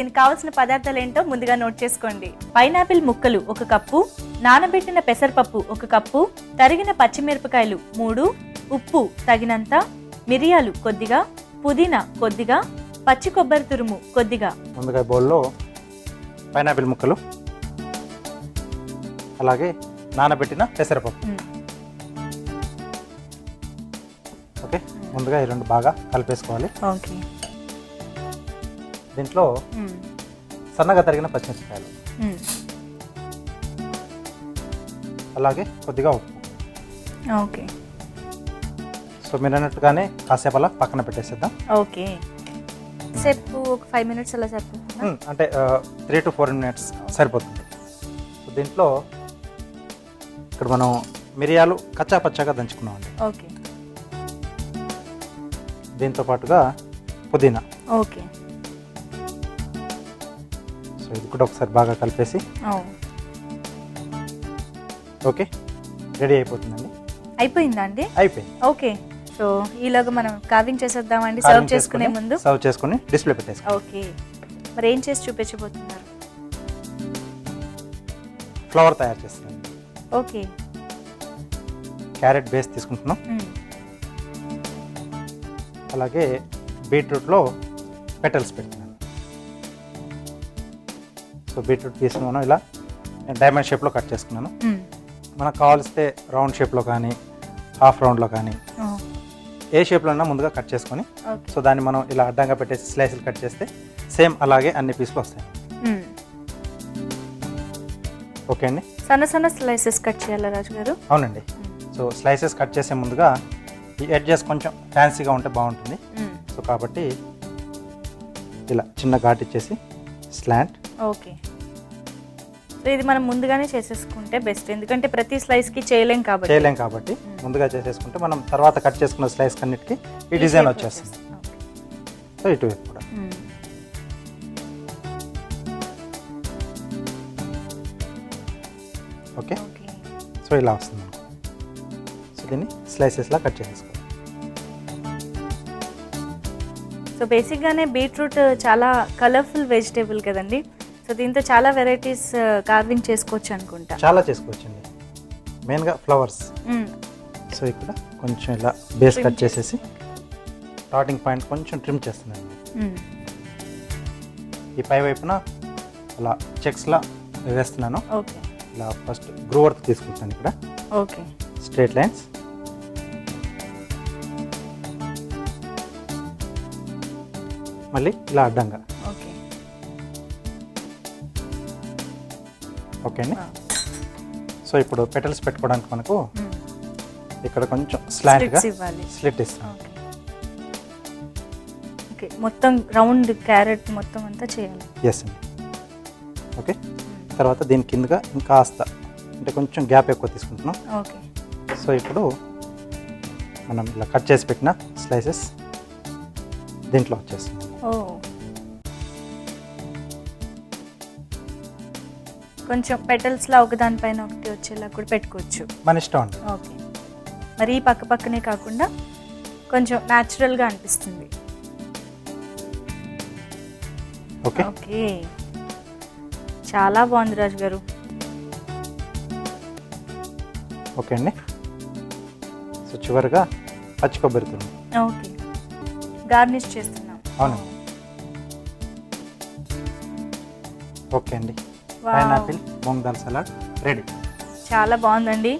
దీనికి కావాల్సిన పదార్థాలు ఏంటో ముందుగా నోట్ చేసుకోండి. పైనాపిల్ ముక్కలు ఒక కప్పు నానబెట్టిన పెసరపప్పు ఒక కప్పు తరిగిన పచ్చిమిరపకాయలు మూడు ఉప్పు తగినంత మిరియాలు కొద్దిగా పుదీనా కొద్దిగా పచ్చి కొబ్బరి తురుము కొద్దిగా. ముందుగా బౌల్లో పైనాపిల్ ముక్కలు అలాగే నానబెట్టిన పెసరపప్పు. ఓకే ముందుగా ఈ రెండు బాగా కలిపేసుకోవాలి. ఓకే. దీంట్లో. సన్నగా తరిగిన పచ్చిమిరపకాయలు. అలాగే కొద్దిగా ఉప్పు. ఓకే. సో మీరు అన్నట్టుగానే కాసేపు అలా పక్కన పెట్టేసేద్దాం. ఓకే. సేపు ఒక ఫైవ్ మినిట్స్ అలా సరిపోతుందా. అంటే త్రీ టు ఫోర్ మినిట్స్ సరిపోతుంది. సో దీంట్లో ఇక్కడ మనం మిరియాలు కచ్చా పచ్చాగా దంచుకున్నామండి. ఓకే. దీంతో పాటుగా పుదీనా. ఓకే. సో ఇది కూడా ఒకసారి బాగా కలిపేసి. ఓకే. రెడీ అయిపోతుందండి. అయిపోయిందా అండి? అయిపోయింది. ఓకే. సో ఈలోగా మనం కార్వింగ్ చేసేద్దామండి. సర్వ్ చేసుకునే ముందు. సర్వ్ చేసుకుని డిస్ప్లే పెట్టేసుకో. ఓకే. మరి ఏం చేసి చూపించబోతున్నారు? ఫ్లవర్ తయారు చేస్తున్నాను. ఓకే. క్యారెట్ బేస్ తీసుకుంటున్నాం. అలాగే బీట్రూట్లో పెటల్స్ పెడుతున్నాను. సో బీట్రూట్ పీస్ని మనం ఇలా డైమండ్ షేప్లో కట్ చేసుకున్నాను. మనకు కావాల్సితే రౌండ్ షేప్లో కానీ హాఫ్ రౌండ్లో కానీ. ఏ షేప్లో అయినా ముందుగా కట్ చేసుకొని సో దాన్ని మనం ఇలా అడ్డంగా పెట్టేసి స్లైసులు కట్ చేస్తే సేమ్ అలాగే అన్ని పీసులు వస్తాయి. ఓకే అండి? సన్న సన్న స్లైసెస్ కట్ చేయాలా రాజు గారు? అవునండి. సో స్లైసెస్ కట్ చేసే ముందుగా ఈ ఎడ్జెస్ కొంచెం ఫ్యాన్సీగా ఉంటే బాగుంటుంది. సో కాబట్టి ఇలా చిన్న ఘాట్ ఇచ్చేసి స్లాంట్. ఓకే. సో ఇది మనం ముందుగానే చేసేసుకుంటే బెస్ట్ ఎందుకంటే ప్రతి స్లైస్కి చేయలేం కాబట్టి. చేయలేం కాబట్టి ముందుగా చేసేసుకుంటే మనం తర్వాత కట్ చేసుకున్న స్లైస్ కన్నిటికి ఈ డిజైన్ వచ్చేస్తుంది. సో ఇటువైపు కూడా. ఓకే ఓకే సో ఇలా వస్తుంది. సో దీన్ని స్లైసెస్లా కట్ చేసేసుకోవాలి. సో బేసిక్గానే బీట్రూట్ చాలా కలర్ఫుల్ వెజిటేబుల్ కదండి. సో దీంతో చాలా వెరైటీస్ కార్వింగ్ చేసుకోవచ్చు అనుకుంటా. చాలా చేసుకోవచ్చండి. మెయిన్గా ఫ్లవర్స్. సో ఇక్కడ కొంచెం ఇలా బేస్ కట్ చేసేసి స్టార్టింగ్ పాయింట్ కొంచెం ట్రిమ్ చేస్తున్నాను. ఈ పై వైపున అలా చెక్స్లా వేస్తున్నాను. ఓకే. ఇలా ఫస్ట్ గ్రోవర్ తీసుకుంటాను ఇక్కడ. ఓకే. స్ట్రేట్ లైన్స్ మళ్ళీ ఇలా అడ్డంగా. ఓకే అండి. సో ఇప్పుడు పెటల్స్ పెట్టుకోవడానికి మనకు. ఇక్కడ కొంచెం స్లాంట్గా స్లిట్ ఇస్తాం ఓకే. ఓకే మొత్తం రౌండ్ క్యారెట్ మొత్తం అంతా చేయాలి. ఎస్ అండి ఓకే. తర్వాత దీని కిందగా ఇంకాస్త అంటే కొంచెం గ్యాప్ ఎక్కువ తీసుకుంటున్నాం. ఓకే. సో ఇప్పుడు మనం ఇలా కట్ చేసి పెట్టిన స్లైసెస్ దీంట్లో వచ్చేస్తుంది కొంచెం పెటల్స్ లా ఒకదానిపైన ఒకటి వచ్చేలా కూడా పెట్టుకోవచ్చు. మన ఇష్టం అండి. ఓకే. మరి పక్క పక్కనే కాకుండా కొంచెం natural గా అనిపిస్తుంది. ఓకే. ఓకే. చాలా బాగుంది రాజు గారు. ఓకే అండి. సో చివరిగా పచ్చి కొబ్బరి తురుము ఓకే. గార్నిష్ చేస్తున్నాం. అవునండి. ఓకే అండి. Pineapple moong dal salad ready చాలా బాగుందండి.